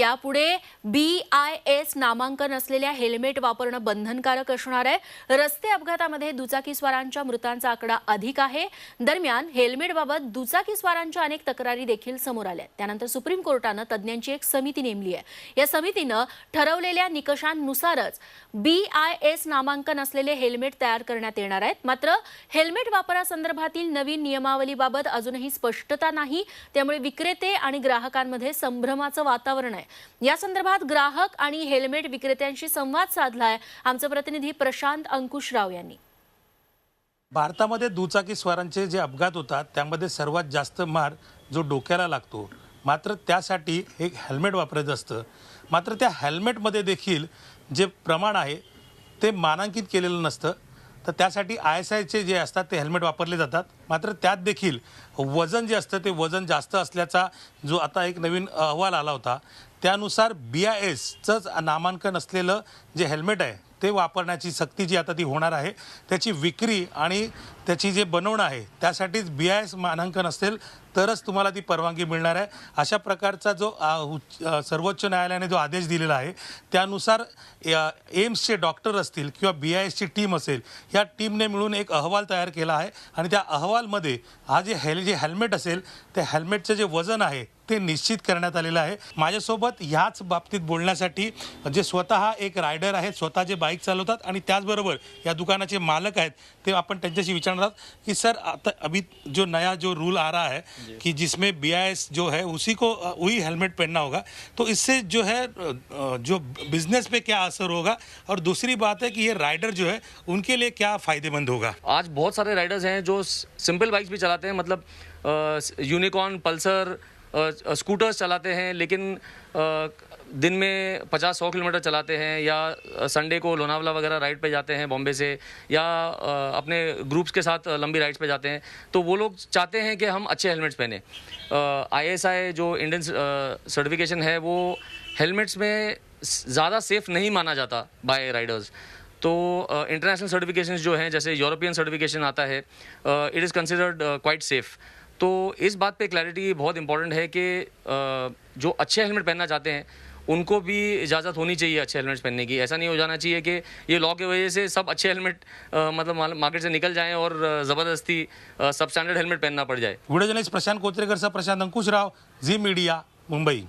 यापुढे B I S नामांकन असलेल्या हेल्मेट वापरणं बंधनकारक असणार आहे. रस्ते अपघातामध्ये दुचाकीस्वारांच्या मृतांचा आकडा अधिक आहे. दरम्यान हेल्मेटबाबत दुचाकीस्वारांच्या अनेक तक्रारी देखील समोर आल्या आहेत. त्यानंतर सुप्रीम कोर्टानं तज्ज्ञांची एक समिती नेमली आहे. या समितीनं ठरवलेल्या निकषांनुसारच बी आय एस नामांकन असलेले हेल्मेट तयार करण्यात येणार आहेत. मात्र हेल्मेट वापरासंदर्भातील नवीन नियमावलीबाबत अजूनही स्पष्टता नाही. त्यामुळे विक्रेते आणि ग्राहकांमध्ये संभ्रमाचं वातावरण आहे. या संदर्भात ग्राहक आणि हेल्मेट विक्रेत्यांशी संवाद साधलाय. आमचं प्रतिनिधी प्रशांत अंकुशराव यांनी. भारतामध्ये दुचाकी स्वारांचे जे अपघात होतात त्यामध्ये सर्वात जास्त मार जो डोक्याला लागतो मात्र त्यासाठी एक हेल्मेट वापरायचं असतं. मात्र त्या हेल्मेटमध्ये देखील जे प्रमाण आहे ते मानांकित केलेलं नसतं. तर त्यासाठी आय एस आयचे जे असतात ते हेल्मेट वापरले जातात. मात्र त्यात देखील वजन जे असतं ते वजन जास्त असल्याचा जो आता एक नवीन अहवाल आला होता त्यानुसार बी आय एसचंच नामांकन असलेलं जे हेल्मेट आहे ते वापरण्याची सक्ती जी आता ती होणार आहे त्याची विक्री आणि त्याची जे बनवणं आहे त्यासाठीच बी आय एस मानांकन असेल तरच तुम्हाला ती परवानगी मिळणार आहे. अशा प्रकारचा जो सर्वोच्च न्यायालयाने जो आदेश दिलेला आहे त्यानुसार एम्सचे डॉक्टर असतील किंवा बी आय एसची टीम असेल या टीमने मिळून एक अहवाल तयार केला आहे आणि त्या अहवालमध्ये हा जे हेल जे हेल्मेट असेल त्या हेल्मेटचं जे वजन आहे ते निश्चित करण्यात आलेलं आहे. माझ्यासोबत ह्याच बाबतीत बोलण्यासाठी जे स्वतः एक रायडर आहेत स्वतः जे बाईक चालवतात आणि त्याचबरोबर या दुकानाचे मालक आहेत ते आपण त्यांच्याशी विचारणार आहोत की सर आता अभी जो नया जो रूल आ रहा है कि जिसमें बी आई एस जो है उसी को वही हेलमेट पहनना होगा तो इससे जो है जो बिज़नेस पे क्या असर होगा? और दूसरी बात है कि ये राइडर जो है उनके लिए क्या फ़ायदेमंद होगा? आज बहुत सारे राइडर्स हैं जो सिंपल बाइक्स भी चलाते हैं मतलब यूनिकॉर्न पल्सर स्कूटर्स चलाते हैं, लेकिन दिन में पचास सौ किलोमीटर चलाते हैं, या संडे को लोनावला वगैरह राइड पे जाते हैं बॉम्बे से, या अपने ग्रुप्स के साथ लंबी राइड्स पे जाते हैं तो वो लोग चाहते हैं कि हम अच्छे हेलमेट्स पहने। आईएसआई जो इंडियन सर्टिफिकेशन है, वो हेलमेट्स में ज़्यादा सेफ़ नहीं माना जाता बाय राइडर्स तो इंटरनेशनल सर्टिफिकेशन जो हैं, जैसे यूरोपियन सर्टिफिकेशन आता है it is considered quite safe तो इस बात पे क्लैरिटी बहुत इंपॉर्टेंट है कि जो अच्छे हेलमेट पहनना चाहते हैं, उनको भी इजाज़त होनी चाहिए अच्छे हेलमेट्स पहनने की। ऐसा नहीं हो जाना चाहिए कि ये लॉ की वजह से सब अच्छे हेलमेट मतलब मार्केट से निकल जाएँ और ज़बरदस्ती सब स्टैंडर्ड हेलमेट पहनना पड़ जाए। व्हिडिओ जर्नलिस्ट प्रशांत कोचरेकरचा प्रशांत अंकुश राव, जी मीडिया, मुंबई।